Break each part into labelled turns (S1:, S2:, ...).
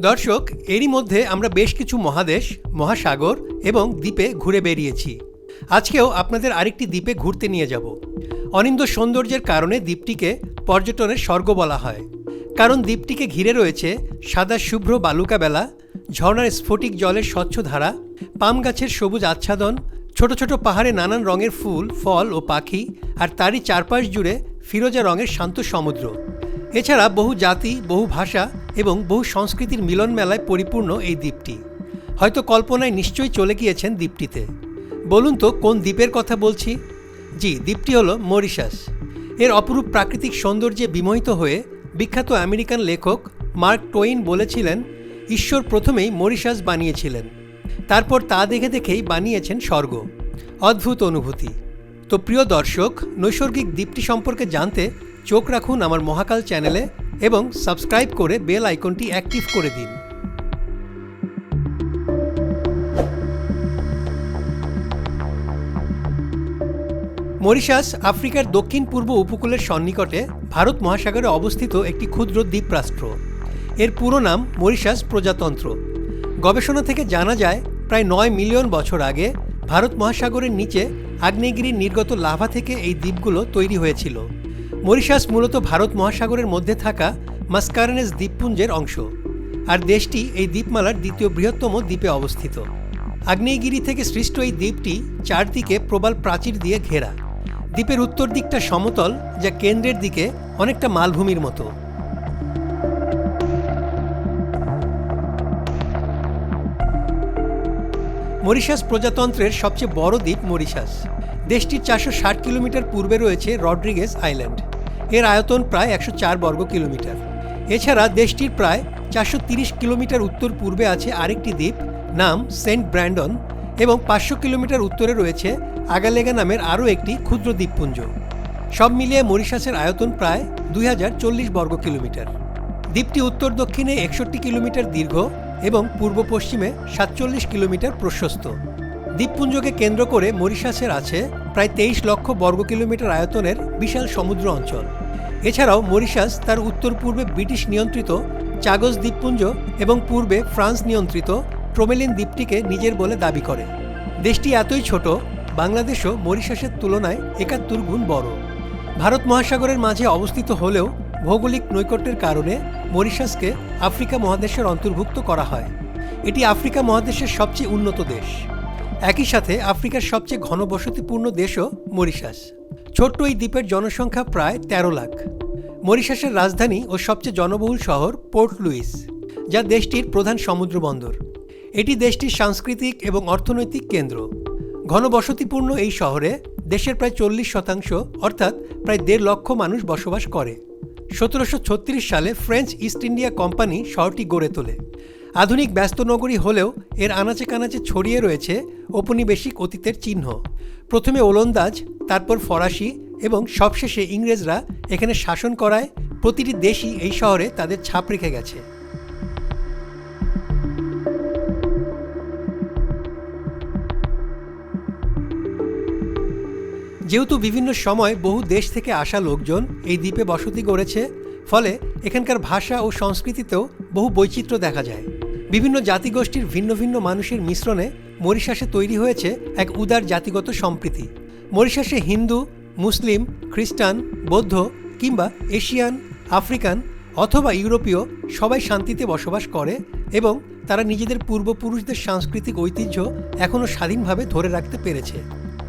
S1: দর্শক, এরই মধ্যে আমরা বেশ কিছু মহাদেশ, মহাসাগর এবং দ্বীপে ঘুরে বেরিয়েছি। আজকেও আপনাদের আরেকটি দ্বীপে ঘুরতে নিয়ে যাব। অনিন্দ সৌন্দর্যের কারণে দ্বীপটিকে পর্যটনের স্বর্গ বলা হয়। কারণ দ্বীপটিকে ঘিরে রয়েছে সাদা শুভ্র বালুকা বেলা ঝর্ণার স্ফটিক জলের স্বচ্ছ ধারা, পাম গাছের সবুজ আচ্ছাদন, ছোট ছোট পাহাড়ে নানান রঙের ফুল, ফল ও পাখি আর তারই চারপাশ জুড়ে ফিরোজা রঙের শান্ত সমুদ্র। এছাড়া বহু জাতি, বহু ভাষা এবং বহু সংস্কৃতির মিলন মেলায় পরিপূর্ণ এই দ্বীপটি। হয়তো কল্পনায় নিশ্চয়ই চলে গিয়েছেন দ্বীপটিতে। বলুন তো, কোন দ্বীপের কথা বলছি? জি, দ্বীপটি হলো মরিশাস। এর অপরূপ প্রাকৃতিক সৌন্দর্যে বিমোহিত হয়ে বিখ্যাত আমেরিকান লেখক মার্ক টোইন বলেছিলেন, ঈশ্বর প্রথমেই মরিশাস বানিয়েছিলেন। তারপর তা দেখে দেখেই বানিয়েছেন স্বর্গ। অদ্ভুত অনুভূতি। তো প্রিয় দর্শক, নৈসর্গিক দ্বীপটি সম্পর্কে জানতে চোখ রাখুন আমার মহাকাল চ্যানেলে এবং সাবস্ক্রাইব করে বেল আইকনটি অ্যাক্টিভ করে দিন। মরিশাস, আফ্রিকার দক্ষিণ পূর্ব উপকূলের সন্নিকটে ভারত মহাসাগরে অবস্থিত একটি ক্ষুদ্র দ্বীপরাষ্ট্র। এর পুরো নাম মরিশাস প্রজাতন্ত্র। গবেষণা থেকে জানা যায়, প্রায় নয় মিলিয়ন বছর আগে ভারত মহাসাগরের নিচে আগ্নেয়গিরির নির্গত লাভা থেকে এই দ্বীপগুলো তৈরি হয়েছিল। মরিশাস মূলত ভারত মহাসাগরের মধ্যে থাকা মাস্কারেনেস দ্বীপপুঞ্জের অংশ, আর দেশটি এই দ্বীপমালার দ্বিতীয় বৃহত্তম দ্বীপে অবস্থিত। আগ্নেয়গিরি থেকে সৃষ্ট এই দ্বীপটি চারদিকে প্রবাল প্রাচীর দিয়ে ঘেরা। দ্বীপের উত্তর দিকটা সমতল, যা কেন্দ্রের দিকে অনেকটা মালভূমির মতো। মরিশাস প্রজাতন্ত্রের সবচেয়ে বড় দ্বীপ মরিশাস। দেশটির চারশো ষাট কিলোমিটার পূর্বে রয়েছে রড্রিগেস আইল্যান্ড। এর আয়তন প্রায় একশো চার বর্গ কিলোমিটার। এছাড়া দেশটির প্রায় চারশো কিলোমিটার উত্তর পূর্বে আছে আরেকটি দ্বীপ, নাম সেন্ট ব্র্যান্ডন এবং পাঁচশো কিলোমিটার উত্তরে রয়েছে আগালেগা নামের আরও একটি ক্ষুদ্র দ্বীপপুঞ্জ। সব মিলিয়ে মরিশাসের আয়তন প্রায় দুই হাজার চল্লিশ বর্গ কিলোমিটার। দ্বীপটি উত্তর দক্ষিণে একষট্টি কিলোমিটার দীর্ঘ এবং পূর্ব পশ্চিমে সাতচল্লিশ কিলোমিটার প্রশস্ত। দ্বীপপুঞ্জকে কেন্দ্র করে মরিশাসের আছে প্রায় তেইশ লক্ষ বর্গ কিলোমিটার আয়তনের বিশাল সমুদ্র অঞ্চল। এছাড়াও মরিশাস তার উত্তর পূর্বে ব্রিটিশ নিয়ন্ত্রিত চাগজ দ্বীপপুঞ্জ এবং পূর্বে ফ্রান্স নিয়ন্ত্রিত ট্রোমেলিন দ্বীপটিকে নিজের বলে দাবি করে। দেশটি এতই ছোট, বাংলাদেশও মরিশাসের তুলনায় একাত্তর গুণ বড়। ভারত মহাসাগরের মাঝে অবস্থিত হলেও ভৌগোলিক নৈকট্যের কারণে মরিশাসকে আফ্রিকা মহাদেশের অন্তর্ভুক্ত করা হয়। এটি আফ্রিকা মহাদেশের সবচেয়ে উন্নত দেশ। একই সাথে আফ্রিকার সবচেয়ে ঘনবসতিপূর্ণ দেশও মরিশাস। ছোট্ট এই দ্বীপের জনসংখ্যা প্রায় ১৩ লাখ। মরিশাসের রাজধানী ও সবচেয়ে জনবহুল শহর পোর্ট লুইস, যা দেশটির প্রধান সমুদ্র বন্দর এটি দেশটির সাংস্কৃতিক এবং অর্থনৈতিক কেন্দ্র। ঘনবসতিপূর্ণ এই শহরে দেশের প্রায় চল্লিশ শতাংশ, অর্থাৎ প্রায় দেড় লক্ষ মানুষ বসবাস করে। সতেরোশো ছত্রিশ সালে ফ্রেঞ্চ ইস্ট ইন্ডিয়া কোম্পানি শহরটি গড়ে তোলে। আধুনিক ব্যস্ত নগরী হলেও এর আনাচে কানাচে ছড়িয়ে রয়েছে ঔপনিবেশিক অতীতের চিহ্ন। প্রথমে ওলন্দাজ, তারপর ফরাসি এবং সবশেষে ইংরেজরা এখানে শাসন করায় প্রতিটি দেশই এই শহরে তাদের ছাপ রেখে গেছে। যেহেতু বিভিন্ন সময় বহু দেশ থেকে আসা লোকজন এই দ্বীপে বসতি গড়েছে, ফলে এখানকার ভাষা ও সংস্কৃতিতেও বহু বৈচিত্র্য দেখা যায়। বিভিন্ন জাতিগোষ্ঠীর ভিন্ন ভিন্ন মানুষের মিশ্রণে মরিশাসে তৈরি হয়েছে এক উদার জাতিগত সম্প্রীতি। মরিশাসে হিন্দু, মুসলিম, খ্রিস্টান, বৌদ্ধ কিংবা এশিয়ান, আফ্রিকান অথবা ইউরোপীয় সবাই শান্তিতে বসবাস করে এবং তারা নিজেদের পূর্বপুরুষদের সাংস্কৃতিক ঐতিহ্য এখনও স্বাধীনভাবে ধরে রাখতে পেরেছে।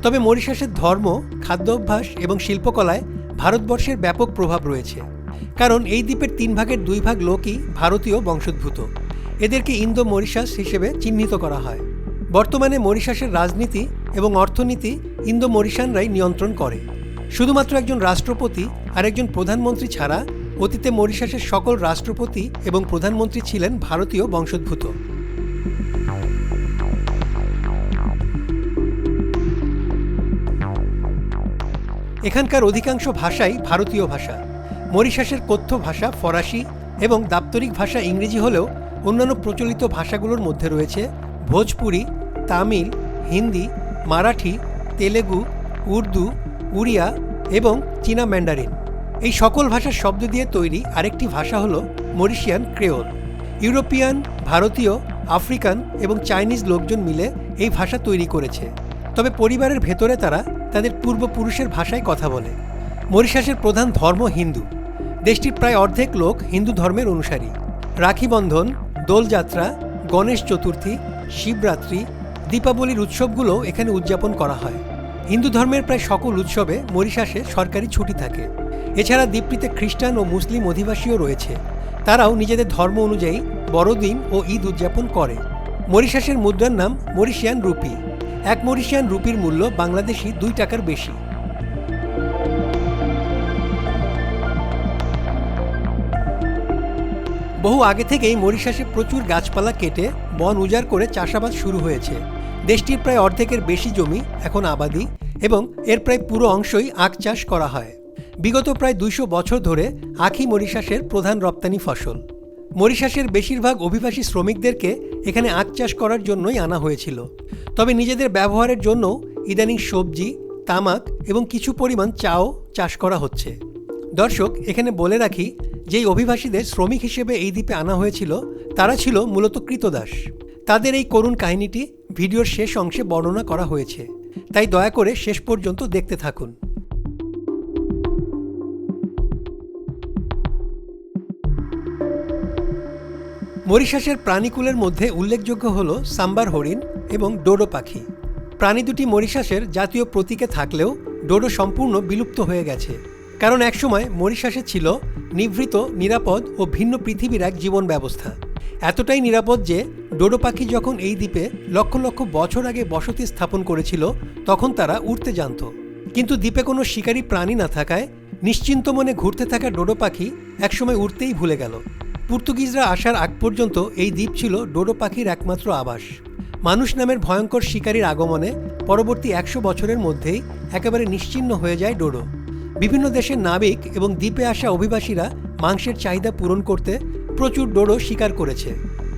S1: তবে মরিশাসের ধর্ম খাদ্যাভ্যাস এবং শিল্পকলায় ভারতবর্ষের ব্যাপক প্রভাব রয়েছে। কারণ এই দ্বীপের তিন ভাগের দুই ভাগ লোকই ভারতীয় বংশোদ্ভূত। এদেরকে ইন্দো মরিশাস হিসেবে চিহ্নিত করা হয়। বর্তমানে মরিশাসের রাজনীতি এবং অর্থনীতি ইন্দো মরিশানরাই নিয়ন্ত্রণ করে। শুধুমাত্র একজন রাষ্ট্রপতি আর একজন প্রধানমন্ত্রী ছাড়া অতীতে মরিশাসের সকল রাষ্ট্রপতি এবং প্রধানমন্ত্রী ছিলেন ভারতীয় বংশোদ্ভূত। এখানকার অধিকাংশ ভাষাই ভারতীয় ভাষা। মরিশাসের কথ্য ভাষা ফরাসি এবং দাপ্তরিক ভাষা ইংরেজি হলেও অন্যান্য প্রচলিত ভাষাগুলোর মধ্যে রয়েছে ভোজপুরি, তামিল, হিন্দি, মারাঠি, তেলেগু, উর্দু, উড়িয়া এবং চীনা ম্যান্ডারিন। এই সকল ভাষার শব্দ দিয়ে তৈরি আরেকটি ভাষা হলো মরিশিয়ান ক্রেওল। ইউরোপিয়ান, ভারতীয়, আফ্রিকান এবং চাইনিজ লোকজন মিলে এই ভাষা তৈরি করেছে। তবে পরিবারের ভেতরে তারা তাদের পূর্বপুরুষের ভাষায় কথা বলে। মরিশাসের প্রধান ধর্ম হিন্দু। দেশটির প্রায় অর্ধেক লোক হিন্দু ধর্মের অনুসারী। রাখি বন্ধন দোলযাত্রা, গণেশ চতুর্থী, শিবরাত্রি, দীপাবলির উৎসবগুলো এখানে উদযাপন করা হয়। হিন্দু ধর্মের প্রায় সকল উৎসবে মরিশাসে সরকারি ছুটি থাকে। এছাড়া দ্বীপটিতে খ্রিস্টান ও মুসলিম অধিবাসীও রয়েছে। তারাও নিজেদের ধর্ম অনুযায়ী বড়দিন ও ঈদ উদযাপন করে। মরিশাসের মুদ্রার নাম মরিশিয়ান রুপি। এক মরিশিয়ান রুপির মূল্য বাংলাদেশি দুই টাকার বেশি। বহু আগে থেকেই মরিশাসে প্রচুর গাছপালা কেটে বন উজাড় করে চাষাবাদ শুরু হয়েছে। দেশটির প্রায় অর্ধেকের বেশি জমি এখন আবাদি এবং এর প্রায় পুরো অংশই আখ চাষ করা হয়। বিগত প্রায় দুইশো বছর ধরে আখই মরিশাসের প্রধান রপ্তানি ফসল। মরিশাসের বেশিরভাগ অভিবাসী শ্রমিকদেরকে এখানে আখ চাষ করার জন্যই আনা হয়েছিল। তবে নিজেদের ব্যবহারের জন্য ইদানিং সবজি, তামাক এবং কিছু পরিমাণ চাও চাষ করা হচ্ছে। দর্শক, এখানে বলে রাখি যেই অভিবাসীদের শ্রমিক হিসেবে এই দ্বীপে আনা হয়েছিল, তারা ছিল মূলত কৃতদাস। তাদের এই করুণ কাহিনীটি ভিডিওর শেষ অংশে বর্ণনা করা হয়েছে। তাই দয়া করে শেষ পর্যন্ত দেখতে থাকুন। মরিশাসের প্রাণীকুলের মধ্যে উল্লেখযোগ্য হল সাম্বার হরিণ এবং ডোডো পাখি। প্রাণী দুটি মরিশাসের জাতীয় প্রতীকে থাকলেও ডোডো সম্পূর্ণ বিলুপ্ত হয়ে গেছে। কারণ একসময় মরিশাসে ছিল নিভৃত, নিরাপদ ও ভিন্ন পৃথিবীর এক জীবন ব্যবস্থা। এতটাই নিরাপদ যে ডোডো পাখি যখন এই দ্বীপে লক্ষ লক্ষ বছর আগে বসতি স্থাপন করেছিল, তখন তারা উড়তে জানত। কিন্তু দ্বীপে কোনো শিকারী প্রাণী না থাকায় নিশ্চিন্ত মনে ঘুরতে থাকা ডোডো পাখি একসময় উড়তেই ভুলে গেল। পর্তুগিজরা আসার আগ পর্যন্ত এই দ্বীপ ছিল ডোডো পাখির একমাত্র আবাস। মানুষ নামের ভয়ঙ্কর শিকারীর আগমনে পরবর্তী একশো বছরের মধ্যেই একেবারে নিশ্চিহ্ন হয়ে যায় ডোডো। বিভিন্ন দেশের নাবিক এবং দ্বীপে আসা অভিবাসীরা মাংসের চাহিদা পূরণ করতে প্রচুর ডোডো শিকার করেছে।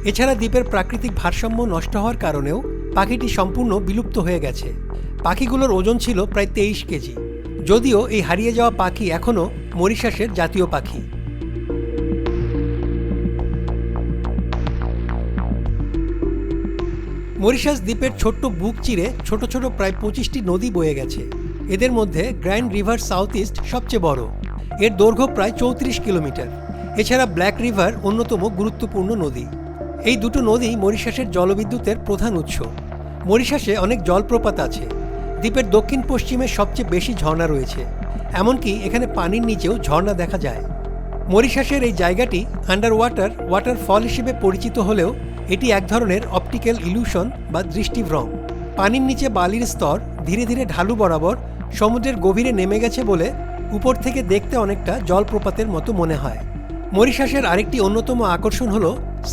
S1: এছাড়া দ্বীপের প্রাকৃতিক ভারসাম্য নষ্ট হওয়ার কারণেও পাখিটি সম্পূর্ণ বিলুপ্ত হয়ে গেছে। পাখিগুলোর ওজন ছিল প্রায় তেইশ কেজি। যদিও এই হারিয়ে যাওয়া পাখি এখনও মরিশাসের জাতীয় পাখি। মরিশাস দ্বীপের ছোট্ট বুক চিরে ছোট ছোট প্রায় পঁচিশটি নদী বয়ে গেছে। এদের মধ্যে গ্র্যান্ড রিভার সাউথ ইস্ট সবচেয়ে বড়। এর দৈর্ঘ্য প্রায় চৌত্রিশ কিলোমিটার। এছাড়া ব্ল্যাক রিভার অন্যতম গুরুত্বপূর্ণ নদী। এই দুটো নদী মরিশাসের জলবিদ্যুতের প্রধান উৎস। মরিশাসে অনেক জলপ্রপাত আছে। দ্বীপের দক্ষিণ পশ্চিমে সবচেয়ে বেশি ঝর্ণা রয়েছে। এমনকি এখানে পানির নিচেও ঝর্ণা দেখা যায়। মরিশাসের এই জায়গাটি আন্ডার ওয়াটার ওয়াটারফল হিসেবে পরিচিত হলেও এটি এক ধরনের অপটিক্যাল ইলিউশন বা দৃষ্টিভ্রম। পানির নিচে বালির স্তর ধীরে ধীরে ঢালু বরাবর সমুদ্রের গভীরে নেমে গেছে বলে উপর থেকে দেখতে অনেকটা জলপ্রপাতের মতো মনে হয়। মরিশাসের আরেকটি অন্যতম আকর্ষণ হল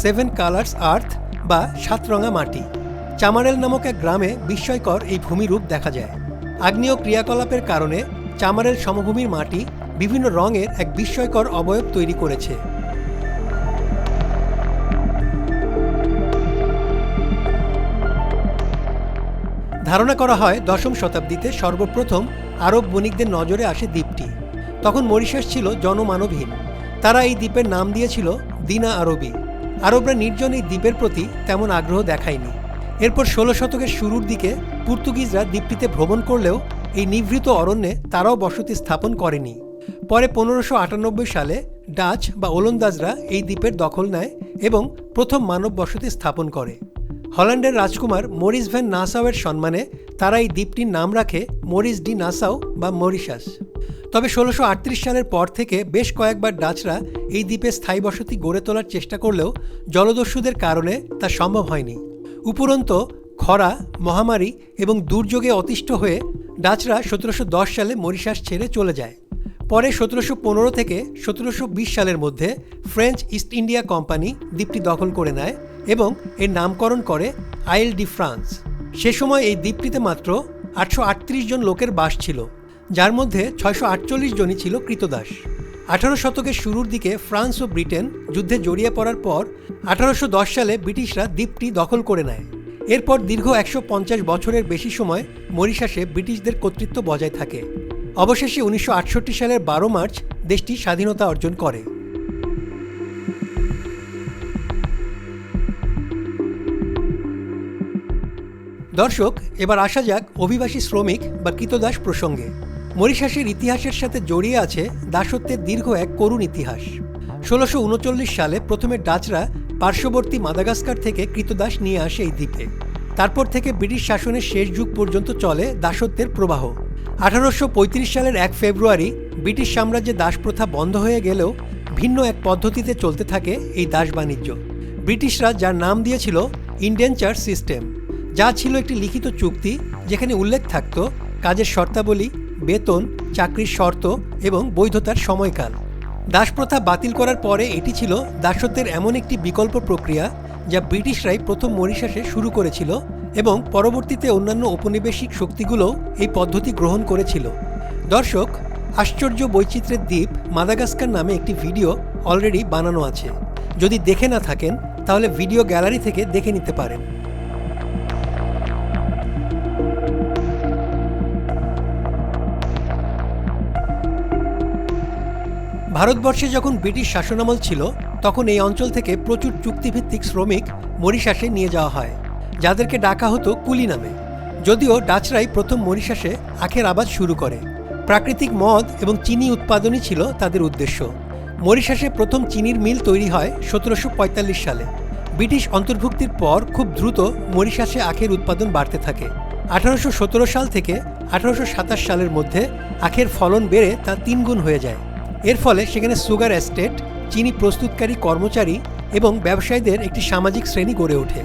S1: সেভেন কালার্স আর্থ বা সাতরঙা মাটি। চামারেল নামক এক গ্রামে বিস্ময়কর এই ভূমিরূপ দেখা যায়। আগ্নেয় ক্রিয়াকলাপের কারণে চামারেল সমভূমির মাটি বিভিন্ন রঙের এক বিস্ময়কর অবয়ব তৈরি করেছে। ধারণা করা হয় দশম শতাব্দীতে সর্বপ্রথম আরব বণিকদের নজরে আসে দ্বীপটি। তখন মরিশাস ছিল জনমানবহীন। তারা এই দ্বীপের নাম দিয়েছিল দিনা আরবি। আরবরা নির্জন এই দ্বীপের প্রতি তেমন আগ্রহ দেখায়নি। এরপর ষোলো শতকের শুরুর দিকে পর্তুগিজরা দ্বীপটিতে ভ্রমণ করলেও এই নিভৃত অরণ্যে তারাও বসতি স্থাপন করেনি। পরে পনেরোশো আটানব্বই সালে ডাচ বা ওলন্দাজরা এই দ্বীপের দখল নেয় এবং প্রথম মানব বসতি স্থাপন করে। হল্যান্ডের রাজকুমার মরিস ভ্যান নাসাওয়ের সম্মানে তারা এই দ্বীপটির নাম রাখে মরিস ডি নাসাও বা মরিশাস। তবে ষোলোশো সালের পর থেকে বেশ কয়েকবার ডাচরা এই দ্বীপে স্থায়ী বসতি গড়ে তোলার চেষ্টা করলেও জলদস্যুদের কারণে তা সম্ভব হয়নি। উপরন্ত খরা, মহামারী এবং দুর্যোগে অতিষ্ঠ হয়ে ডাচরা সতেরোশো দশ সালে মরিশাস ছেড়ে চলে যায়। পরে সতেরোশো পনেরো থেকে সতেরোশো বিশ সালের মধ্যে ফ্রেঞ্চ ইস্ট ইন্ডিয়া কোম্পানি দ্বীপটি দখল করে নেয় এবং এর নামকরণ করে আইল ডি ফ্রান্স সে সময় এই দ্বীপটিতে মাত্র আটশো আটত্রিশ জন লোকের বাস ছিল, যার মধ্যে ছয়শো আটচল্লিশ জনই ছিল কৃতদাস। আঠারো শতকের শুরুর দিকে ফ্রান্স ও ব্রিটেন যুদ্ধে জড়িয়ে পড়ার পর আঠারোশো দশ সালে ব্রিটিশরা দ্বীপটি দখল করে নেয়। এরপর দীর্ঘ একশো পঞ্চাশ বছরের বেশি সময় মরিশাসে ব্রিটিশদের কর্তৃত্ব বজায় থাকে। অবশেষে উনিশশো আটষট্টি সালের বারো মার্চ দেশটি স্বাধীনতা অর্জন করে। দর্শক, এবার আসা যাক অভিবাসী শ্রমিক বা কৃতদাস প্রসঙ্গে। মরিশাসের ইতিহাসের সাথে জড়িয়ে আছে দাসত্বের দীর্ঘ এক করুণ ইতিহাস। ষোলোশো উনচল্লিশ সালে প্রথমে ডাচরা পার্শ্ববর্তী মাদাগাস্কার থেকে কৃতদাস নিয়ে আসে এই দ্বীপে। তারপর থেকে ব্রিটিশ শাসনের শেষ যুগ পর্যন্ত চলে দাসত্বের প্রবাহ। আঠারোশো পঁয়ত্রিশ সালের এক ফেব্রুয়ারি ব্রিটিশ সাম্রাজ্যে দাস প্রথা বন্ধ হয়ে গেলেও ভিন্ন এক পদ্ধতিতে চলতে থাকে এই দাস বাণিজ্য। ব্রিটিশরা যার নাম দিয়েছিল ইন্ডেনচার সিস্টেম। যা ছিল একটি লিখিত চুক্তি যেখানে উল্লেখ থাকত কাজের শর্তাবলী, বেতন, চাকরির শর্ত এবং বৈধতার সময়কাল। দাসপ্রথা বাতিল করার পরে এটি ছিল দাসত্বের এমন একটি বিকল্প প্রক্রিয়া যা ব্রিটিশরাই প্রথম মরিশাসে শুরু করেছিল এবং পরবর্তীতে অন্যান্য ঔপনিবেশিক শক্তিগুলোও এই পদ্ধতি গ্রহণ করেছিল। দর্শক, আশ্চর্য বৈচিত্র্যের দ্বীপ মাদাগাস্কার নামে একটি ভিডিও অলরেডি বানানো আছে। যদি দেখে না থাকেন, তাহলে ভিডিও গ্যালারি থেকে দেখে নিতে পারেন। ভারতবর্ষে যখন ব্রিটিশ শাসনামল ছিল, তখন এই অঞ্চল থেকে প্রচুর চুক্তিভিত্তিক শ্রমিক মরিশাসে নিয়ে যাওয়া হয়, যাদেরকে ডাকা হতো কুলি নামে। যদিও ডাচরাই প্রথম মরিশাসে আখের আবাদ শুরু করে। প্রাকৃতিক মদ এবং চিনি উৎপাদনই ছিল তাদের উদ্দেশ্য। মরিশাসে প্রথম চিনির মিল তৈরি হয় সতেরোশো পঁয়তাল্লিশ সালে। ব্রিটিশ অন্তর্ভুক্তির পর খুব দ্রুত মরিশাসে আখের উৎপাদন বাড়তে থাকে। আঠারোশো সতেরো সাল থেকে আঠারোশো সাতাশ সালের মধ্যে আখের ফলন বেড়ে তা তিনগুণ হয়ে যায়। এর ফলে সেখানে সুগার এস্টেট, চিনি প্রস্তুতকারী কর্মচারী এবং ব্যবসায়ীদের একটি সামাজিক শ্রেণি গড়ে ওঠে।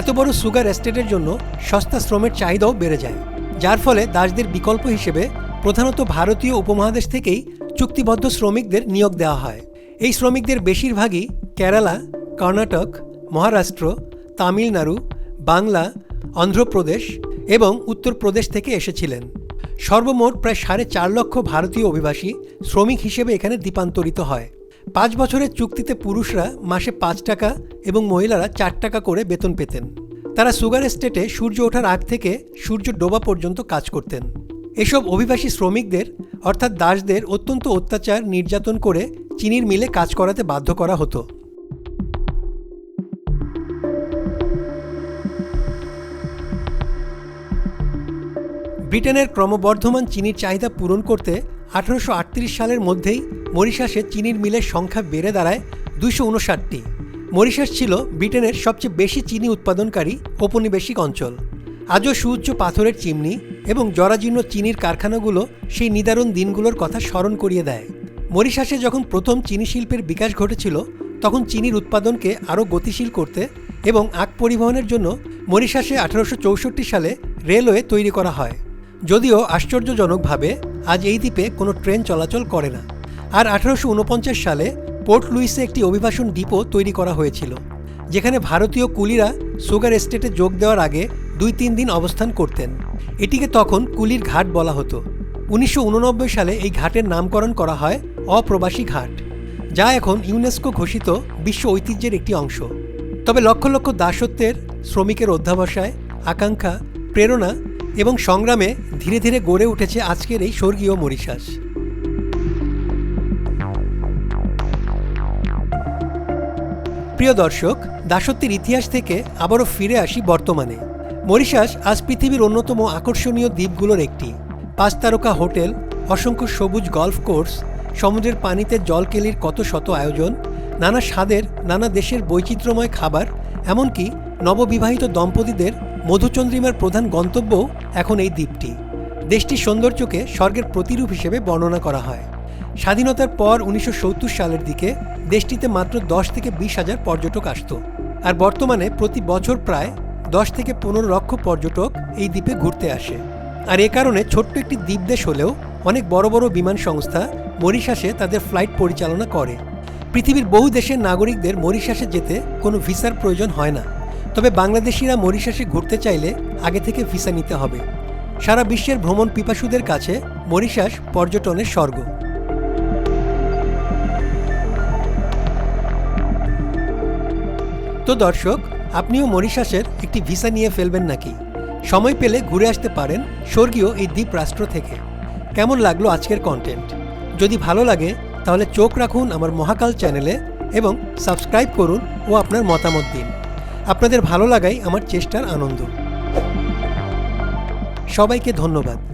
S1: এত বড় সুগার এস্টেটের জন্য সস্তা শ্রমের চাহিদাও বেড়ে যায়, যার ফলে দাসদের বিকল্প হিসেবে প্রধানত ভারতীয় উপমহাদেশ থেকেই চুক্তিবদ্ধ শ্রমিকদের নিয়োগ দেওয়া হয়। এই শ্রমিকদের বেশিরভাগই কেরালা, কর্ণাটক, মহারাষ্ট্র, তামিলনাড়ু, বাংলা, অন্ধ্রপ্রদেশ এবং উত্তরপ্রদেশ থেকে এসেছিলেন। সর্বমোট প্রায় সাড়ে চার লক্ষ ভারতীয় অভিবাসী শ্রমিক হিসেবে এখানে দ্বীপান্তরিত হয়। পাঁচ বছরের চুক্তিতে পুরুষরা মাসে পাঁচ টাকা এবং মহিলারা চার টাকা করে বেতন পেতেন। তারা সুগার স্টেটে সূর্য ওঠার আগ থেকে সূর্য ডোবা পর্যন্ত কাজ করতেন। এসব অভিবাসী শ্রমিকদের, অর্থাৎ দাসদের, অত্যন্ত অত্যাচার, নির্যাতন করে চিনির মিলে কাজ করাতে বাধ্য করা হতো। ব্রিটেনের ক্রমবর্ধমান চিনির চাহিদা পূরণ করতে আঠারোশো আটত্রিশ সালের মধ্যেই মরিশাসে চিনির মিলের সংখ্যা বেড়ে দাঁড়ায় দুশো উনষাটটি। মরিশাস ছিল ব্রিটেনের সবচেয়ে বেশি চিনি উৎপাদনকারী ঔপনিবেশিক অঞ্চল। আজও সুউচ্চ পাথরের চিমনি এবং জরাজীর্ণ চিনির কারখানাগুলো সেই নিদারুণ দিনগুলোর কথা স্মরণ করিয়ে দেয়। মরিশাসে যখন প্রথম চিনি শিল্পের বিকাশ ঘটেছিল, তখন চিনির উৎপাদনকে আরও গতিশীল করতে এবং আখ পরিবহনের জন্য মরিশাসে আঠারোশো চৌষট্টি সালে রেলওয়ে তৈরি করা হয়। যদিও আশ্চর্যজনকভাবে, আজ এই দ্বীপে কোনো ট্রেন চলাচল করে না। আর আঠারোশো উনপঞ্চাশ সালে পোর্ট লুইসে একটি অভিবাসন ডিপো তৈরি করা হয়েছিল, যেখানে ভারতীয় কুলিরা সুগার এস্টেটে যোগ দেওয়ার আগে দুই তিন দিন অবস্থান করতেন। এটিকে তখন কুলির ঘাট বলা হতো। উনিশশো উননব্বই সালে এই ঘাটের নামকরণ করা হয় অপ্রবাসী ঘাট, যা এখন ইউনেস্কো ঘোষিত বিশ্ব ঐতিহ্যের একটি অংশ। তবে লক্ষ লক্ষ দাসত্বের, শ্রমিকের অধ্যাবসায়, আকাঙ্ক্ষা, প্রেরণা এবং সংগ্রামে ধীরে ধীরে গড়ে উঠেছে আজকের এই স্বর্গীয় মরিশাস। প্রিয় দর্শক, দাসত্বের ইতিহাস থেকে আবারও ফিরে আসি বর্তমানে। মরিশাস আজ পৃথিবীর অন্যতম আকর্ষণীয় দ্বীপগুলোর একটি। পাঁচ তারকা হোটেল, অসংখ্য সবুজ গলফ কোর্স, সমুদ্রের পানিতে জলকেলির কত শত আয়োজন, নানা স্বাদের, নানা দেশের বৈচিত্র্যময় খাবার, এমনকি নববিবাহিত দম্পতিদের মধুচন্দ্রিমার প্রধান গন্তব্যও এখন এই দ্বীপটি। দেশটির সৌন্দর্যকে স্বর্গের প্রতিরূপ হিসেবে বর্ণনা করা হয়। স্বাধীনতার পর উনিশশো সত্তর সালের দিকে দেশটিতে মাত্র দশ থেকে বিশ হাজার পর্যটক আসত। আর বর্তমানে প্রতি বছর প্রায় দশ থেকে পনেরো লক্ষ পর্যটক এই দ্বীপে ঘুরতে আসে। আর এ কারণে ছোট্ট একটি দ্বীপ দেশ হলেও অনেক বড় বড় বিমান সংস্থা মরিশাসে তাদের ফ্লাইট পরিচালনা করে। পৃথিবীর বহু দেশের নাগরিকদের মরিশাসে যেতে কোনো ভিসার প্রয়োজন হয় না। তবে বাংলাদেশিরা মরিশাসে ঘুরতে চাইলে আগে থেকে ভিসা নিতে হবে। সারা বিশ্বের ভ্রমণ পিপাসুদের কাছে মরিশাস পর্যটনের স্বর্গ। তো দর্শক, আপনিও মরিশাসের একটি ভিসা নিয়ে ফেলবেন নাকি? সময় পেলে ঘুরে আসতে পারেন স্বর্গীয় এই দ্বীপ রাষ্ট্র থেকে। কেমন লাগল আজকের কন্টেন্ট যদি ভালো লাগে, তাহলে চোখ রাখুন আমার মহাকাল চ্যানেলে এবং সাবস্ক্রাইব করুন ও আপনার মতামত দিন। আপনাদের ভালো লাগাই আমার চেষ্টার আনন্দ। সবাইকে ধন্যবাদ।